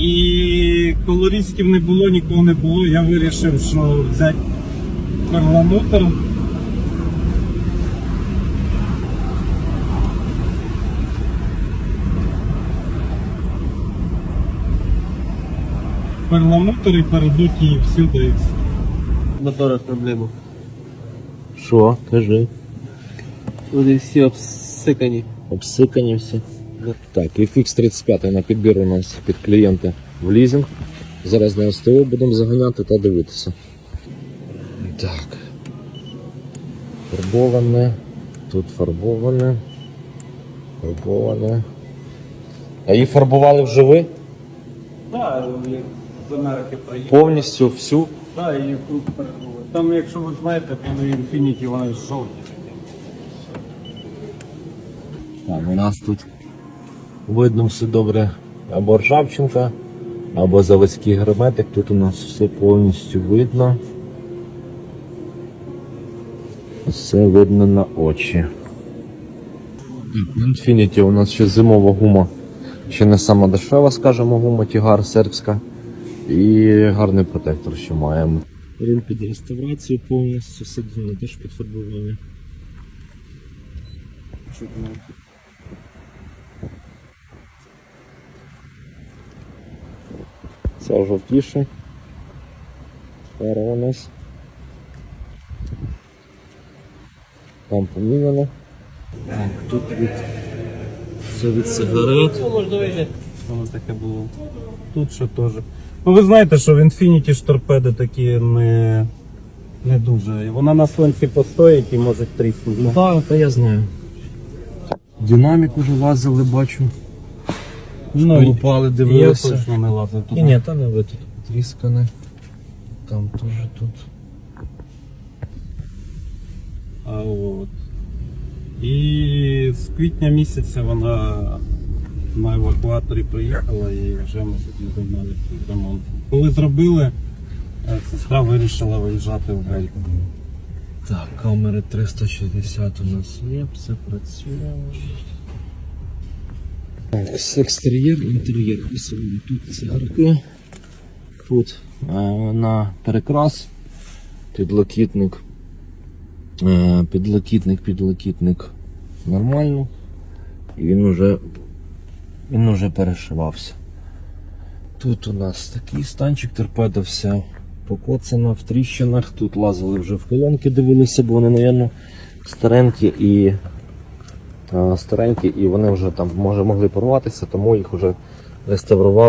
І колористів не було, нікого не було. Я вирішив, що взяти перламутр. Перламутр і передуть її всюди. Моторах проблема. Що? Кажи. Вони всі обсикані. Обсикані всі. Так, і фікс 35 на підбір у нас під клієнта в лізинг. Зараз на СТО будемо заганяти та дивитися. Так. Фарбоване. Тут фарбоване. Фарбоване. А її фарбували вже ви? Так, з Америки приїхав. Повністю всю. Так, і круг перебули. Там, якщо ви знаєте, то на Infinity вони жовті. Так, у нас тут видно все добре. Або ржавчинка, або заводський герметик. Тут у нас все повністю видно. Все видно на очі. Infinity у нас ще зимова гума. Ще не сама дешева, скажімо, гума тігар сербська. І гарний протектор ще маємо. Руль під реставрацію повністю, сидіння теж під фарбування. Це жовтіше. Нас. Там поміняно. Так, тут від. Це від сигарет. Ну. Воно таке було. Тут ще теж. Ну ви знаєте, що в Infinity ж торпеди такі не, не дуже. Вона на сонці постоїть і може тріснути. Так, та я знаю. Динамік уже лазили, бачу. Ну, Упали, я дивилися. точно не лазив туди. Ні, ні, там не ви тут потріскане. Там теж тут. А от. І з квітня місяця вона на евакуаторі приїхала і вже ми тоді займалися ремонтом. Коли зробили, е, сестра вирішила виїжджати в Гельку. Так, камери 360 у нас є, все працює. Екстер'єр, інтер'єр. Тут цигарки. Тут е, на перекрас, підлокітник. Е, підлокітник, підлокітник нормально. І він уже, він уже перешивався. Тут у нас такий станчик торпеда вся покоцана в тріщинах. Тут лазили вже в колонки, дивилися, бо вони, напевно, старенькі і старенькі, і вони вже там може могли порватися, тому їх вже реставрували.